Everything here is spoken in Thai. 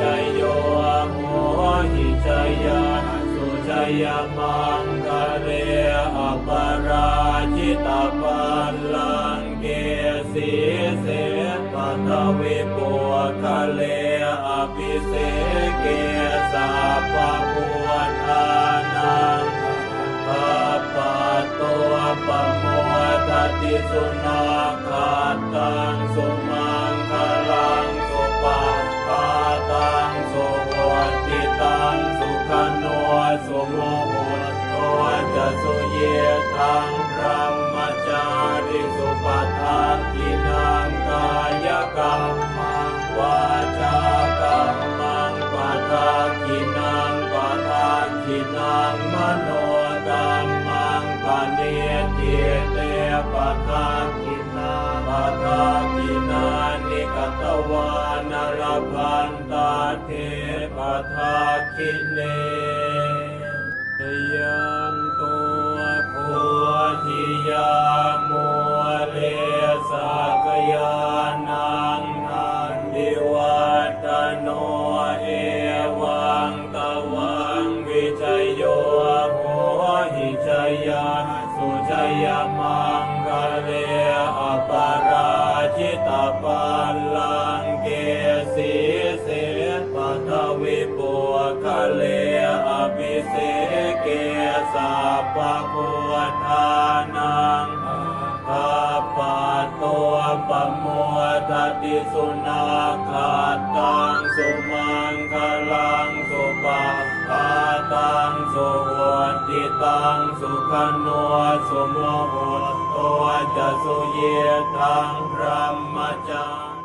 จโยโหหิใจยาสุใจยมังคะเรอัปราจิตาปัลลังเกสีเสปัตวิปุคะเลอภิเสกเกสาปะปวนอานังปะปะตัวปะโมตติสุนาคาตังสุ กรรมังวาจากรรมังปะทากินังปะทากินังมโนกรรมังปะเนติเตปะทากินาปะทากินานิกตวานรพันตาเทปะทากิเล เสเกสาปะปุวทานังปะปะตัวปะโมทัตติสุนาคาตังสุมังคลังสุปะปาตังสุวัติตังสุขโนสุโมโหตัวจะสุเยตังพระมจา